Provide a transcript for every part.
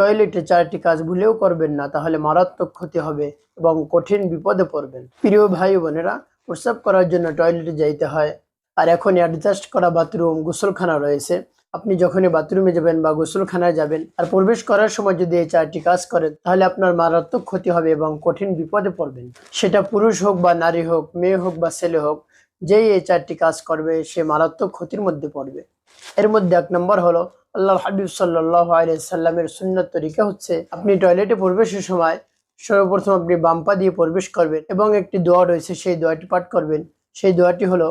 টয়লেটে চারটি কাজ ভুলেও করবেন না, তাহলে মারাত্মক ক্ষতি হবে এবং কঠিন বিপদে পড়বেন। প্রিয় ভাই বোনেরা, প্রস্রাব করার জন্য টয়লেটে যাইতে হয়। আর এখন অ্যাডজাস্ট করা বাথরুম গোসলখানা রয়েছে। আপনি যখনই বাথরুমে যাবেন বা গোসলখানায় যাবেন আর প্রবেশ করার সময় যদি এই চারটি কাজ করেন, তাহলে আপনার মারাত্মক ক্ষতি হবে এবং কঠিন বিপদে পড়বেন। সেটা পুরুষ হোক বা নারী হোক, মেয়ে হোক বা ছেলে হোক, যেই এই চারটি কাজ করবে, সে মারাত্মক ক্ষতির মধ্যে পড়বে। এর মধ্যে এক নম্বর হলো আল্লাহ হাবিব সাল্লাহ আলিয়াল্লামের সুন্নত তরিকা হচ্ছে, আপনি টয়লেটে প্রবেশের সময় সর্বপ্রথম আপনি বাম্পা দিয়ে প্রবেশ করবেন এবং একটি দোয়া রয়েছে, সেই দোয়াটি পাঠ করবেন। সেই দোয়াটি হলো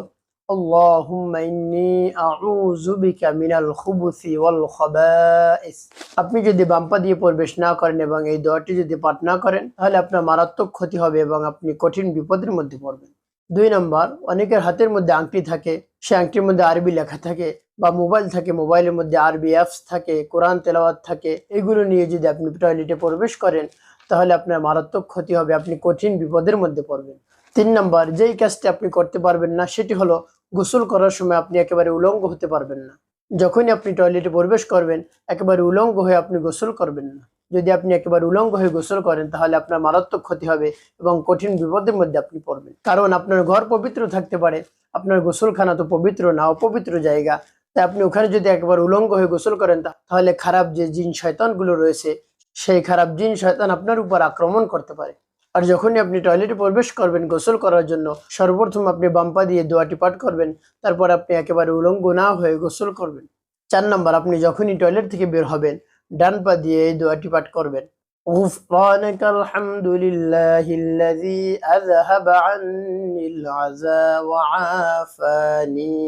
আপনি যদি বাম্পা দিয়ে প্রবেশ না করেন এবং এই দোয়াটি যদি পাঠ না করেন, তাহলে আপনার মারাত্মক ক্ষতি হবে এবং আপনি কঠিন বিপদের মধ্যে পড়বেন। দুই নম্বর, অনেকের হাতের মধ্যে আংটি থাকে, সে আংটির মধ্যে আরবি লেখা থাকে বা মোবাইল থাকে, মোবাইলের মধ্যে আরবি অ্যাপস থাকে, কোরআন তেলাওয়াত থাকে, এগুলো নিয়ে যদি আপনি টয়লেটে প্রবেশ করেন, তাহলে আপনার মারাত্মক ক্ষতি হবে, আপনি কঠিন বিপদের মধ্যে পড়বেন। তিন নম্বর, যেই কাজটি আপনি করতে পারবেন না, সেটি হলো গোসল করার সময় আপনি একেবারে উলঙ্গ হতে পারবেন না। যখনই আপনি টয়লেটে প্রবেশ করবেন, একেবারে উলঙ্গ হয়ে আপনি গোসল করবেন না। যদি আপনি একেবারে উলঙ্গ হয়ে গোসল করেন, তাহলে আপনার মারাত্মক ক্ষতি হবে এবং কঠিন বিপদের মধ্যে আপনি পড়বেন। কারণ আপনার ঘর পবিত্র থাকতে পারে, আপনার গোসলখানা তো পবিত্র না, অপবিত্র জায়গা। তাই আপনি ওখানে যদি একবার উলঙ্গ হয়ে গোসল করেন, তাহলে খারাপ যে জিন শয়তানগুলো রয়েছে, সেই খারাপ জিন শয়তান আপনার উপর আক্রমণ করতে পারে। আর যখনই আপনি টয়লেটে প্রবেশ করবেন গোসল করার জন্য, সর্বপ্রথম আপনি বাম্পা দিয়ে দোয়াটি পাঠ করবেন, তারপর আপনি একেবারে উলঙ্গ না হয়ে গোসল করবেন। চার নম্বর, আপনি যখনই টয়লেট থেকে বের হবেন ডান পা দিয়ে এই দোয়াটি পাঠ করবেন غفرانك الحمد لله الذي أذهب عني العزا وعافاني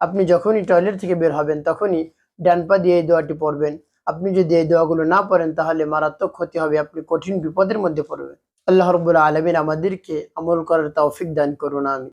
আপনি যখনই টয়লেট থেকে বের হবেন তখনই ডান পা দিয়ে এই দোয়াটি পড়বেন আপনি যদি এই দোয়াগুলো না পড়েন তাহলে মারাত্মক ক্ষতি হবে আপনি কঠিন বিপদের মধ্যে পড়বেন আল্লাহ রব্বুল আলমিন আমাদেরকে আমল করার তৌফিক দান করুন আমি